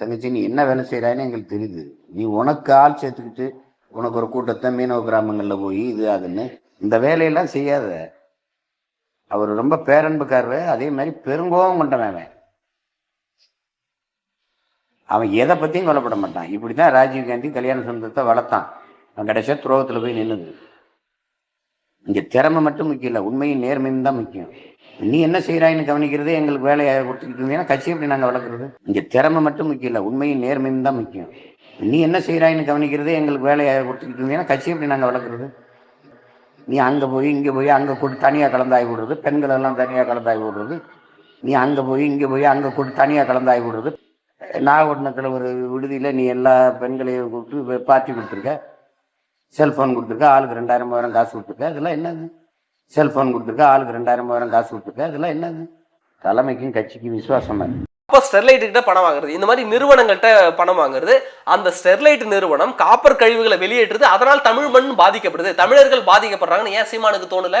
தங்கச்சி நீ என்ன வேலை செய்கிறான்னு எங்களுக்கு தெரியுது. நீ உனக்கு ஆள் சேர்த்துக்கிட்டு உனக்கு ஒரு கூட்டத்தை மீனவ கிராமங்களில் போய் இது அதுன்னு இந்த வேலையெல்லாம் செய்யாத. அவர் ரொம்ப பேரன்புக்காரரு. அதே மாதிரி பெருங்கோபம் கொண்டவன் அவன். அவன் எதை பற்றியும் கொல்லப்பட மாட்டான். இப்படி தான் ராஜீவ் காந்தி கல்யாண சுந்தரத்தை வளர்த்தான். அவன் கடைசியாக துரோகத்தில் போய் நின்னுது. இங்கே திறமை மட்டும் முக்கியம் இல்லை உண்மையும் நேர்மையும் தான் முக்கியம். நீ என்ன செய்கிறாயின்னு கவனிக்கிறது எங்களுக்கு வேலையை கொடுத்துக்கிட்டு இருந்தீங்கன்னா கட்சி எப்படி நாங்கள் வளர்க்குறது? இங்கே திறமை மட்டும் முக்கியம் இல்லை உண்மையும் நேர்மையும் தான் முக்கியம். நீ என்ன செய்கிறாயின்னு கவனிக்கிறது எங்களுக்கு வேலையை கொடுத்துக்கிட்டு இருந்தீங்கன்னா கட்சி எப்படி நாங்கள் வளர்க்குறது? நீ அங்கே போய் இங்கே போய் அங்கே கொடு தனியாக கலந்தாய் விடுறது. பெண்கள் எல்லாம் தனியாக கலந்தாய் விடுறது. நீ அங்கே போய் இங்கே போய் அங்கே கொடு தனியாக கலந்தாய் விடுறது. நாகப்பட்டினத்தில் ஒரு விடுதியில் நீ எல்லா பெண்களையும் கூப்பிட்டு பார்ட்டி கொடுத்துருக்க. செல்ஃபோன் கொடுத்துருக்கா ஆளுக்கு ரெண்டாயிரம் மூவாயிரம் காசு கொடுத்துருக்கா இதெல்லாம் என்னது? செல்ஃபோன் கொடுத்துருக்கா ஆளுக்கு ரெண்டாயிரம் மூவாயிரம் காசு கொடுத்துருக்கா இதெல்லாம் என்னது? தலைமைக்கும் கட்சிக்கும் விசுவாசம் அப்போ ஸ்டெர்லைட்டு கிட்ட பணம் வாங்குறது. இந்த மாதிரி நிறுவனங்கள்கிட்ட பணம் வாங்குறது. அந்த ஸ்டெர்லைட் நிறுவனம் காப்பர் கழிவுகளை வெளியேற்றுறது அதனால் தமிழ் மண் பாதிக்கப்படுது. தமிழர்கள் பாதிக்கப்படுறாங்கன்னு ஏன் சீமானுக்கு தோணல?